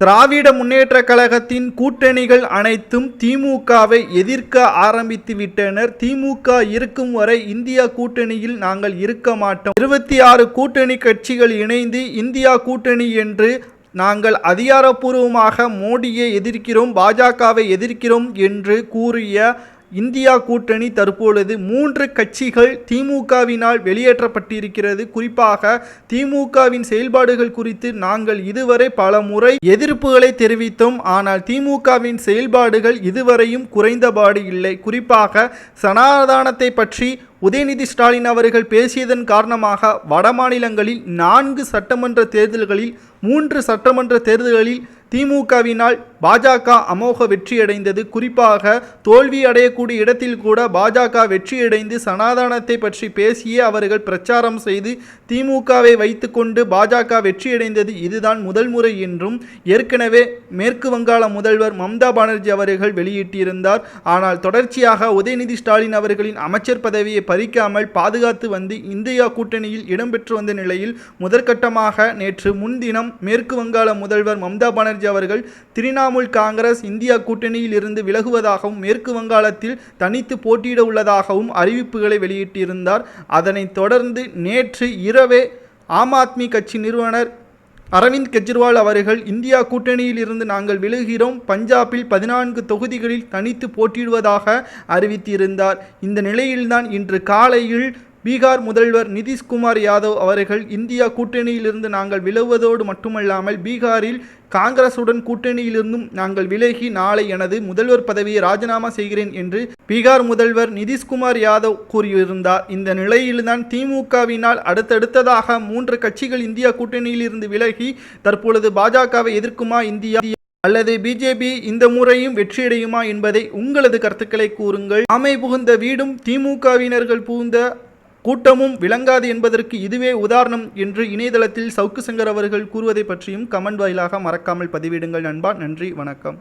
திராவிட முன்னேற்ற கழகத்தின் கூட்டணிகள் அனைத்தும் திமுகவை எதிர்க்க ஆரம்பித்து விட்டனர். திமுக இருக்கும் வரை இந்தியா கூட்டணியில் நாங்கள் இருக்க மாட்டோம். இருபத்தி ஆறு கூட்டணி கட்சிகள் இணைந்து இந்தியா கூட்டணி என்று நாங்கள் அதிகாரப்பூர்வமாக மோடியை எதிர்க்கிறோம் பாஜகவை எதிர்க்கிறோம் என்று கூறிய இந்தியா கூட்டணி தற்பொழுது மூன்று கட்சிகள் திமுகவினால் வெளியேற்றப்பட்டிருக்கிறது. குறிப்பாக திமுகவின் செயல்பாடுகள் குறித்து நாங்கள் இதுவரை பல முறை எதிர்ப்புகளை தெரிவித்தோம். ஆனால் திமுகவின் செயல்பாடுகள் இதுவரையும் குறைந்தபாடு இல்லை. குறிப்பாக சனாதானத்தை பற்றி உதயநிதி ஸ்டாலின் அவர்கள் பேசியதன் காரணமாக வடமாநிலங்களில் நான்கு சட்டமன்ற தேர்தல்களில் மூன்று சட்டமன்ற தேர்தல்களில் திமுகவினால் பாஜக அமோக வெற்றியடைந்தது. குறிப்பாக தோல்வி அடையக்கூடிய இடத்தில் கூட பாஜக வெற்றியடைந்து சனாதனத்தை பற்றி பேசியே அவர்கள் பிரச்சாரம் செய்து திமுகவை வைத்துக்கொண்டு பாஜக வெற்றியடைந்தது. இதுதான் முதல் முறை என்றும் ஏற்கனவே மேற்கு வங்காள முதல்வர் மம்தா பானர்ஜி அவர்கள் வெளியிட்டிருந்தார். ஆனால் தொடர்ச்சியாக உதயநிதி ஸ்டாலின் அவர்களின் அமைச்சர் பதவியை பறிக்காமல் பாதுகாத்து வந்து இந்தியா கூட்டணியில் இடம்பெற்று வந்த நிலையில் முதற்கட்டமாக நேற்று முன்தினம் மேற்கு வங்காள முதல்வர் மம்தா பானர்ஜி அவர்கள் திரிணாமுல் காங்கிரஸ் இந்தியா கூட்டணியில் இருந்து விலகுவதாகவும் மேற்கு வங்காளத்தில் தனித்து போட்டியிட உள்ளதாகவும் அறிவிப்புகளை வெளியிட்டிருந்தார். அதனைத் தொடர்ந்து நேற்று இரவே ஆம் ஆத்மி கட்சி நிறுவனர் அரவிந்த் கெஜ்ரிவால் அவர்கள் இந்தியா கூட்டணியில் இருந்து நாங்கள் விலகுகிறோம். பஞ்சாபில் பதினான்கு தொகுதிகளில் தனித்து போட்டியிடுவதாக அறிவித்திருந்தார். இந்த நிலையில்தான் இன்று காலையில் பீகார் முதல்வர் நிதிஷ்குமார் யாதவ் அவர்கள் இந்தியா கூட்டணியிலிருந்து நாங்கள் விலகுவதோடு மட்டுமல்லாமல் பீகாரில் காங்கிரசுடன் கூட்டணியிலிருந்தும் நாங்கள் விலகி நாளை எனது முதல்வர் பதவியை ராஜினாமா செய்கிறேன் என்று பீகார் முதல்வர் நிதிஷ்குமார் யாதவ் கூறியிருந்தார். இந்த நிலையில்தான் திமுகவினால் அடுத்தடுத்ததாக மூன்று கட்சிகள் இந்தியா கூட்டணியிலிருந்து விலகி தற்பொழுது பாஜகவை எதிர்க்குமா இந்தியா அல்லது பிஜேபி இந்த முறையும் வெற்றியடையுமா என்பதை உங்களது கருத்துக்களை கூறுங்கள். ஆமை புகுந்த வீடும் திமுகவினர்கள் புகுந்த கூட்டமும் விளங்காது என்பதற்கு இதுவே உதாரணம் என்று இணையதளத்தில் சவுக்கு சங்கர் அவர்கள் கூறுவதை பற்றியும் கமெண்ட் வாயிலாக மறக்காமல் பதிவிடுங்கள் நண்பா. நன்றி வணக்கம்.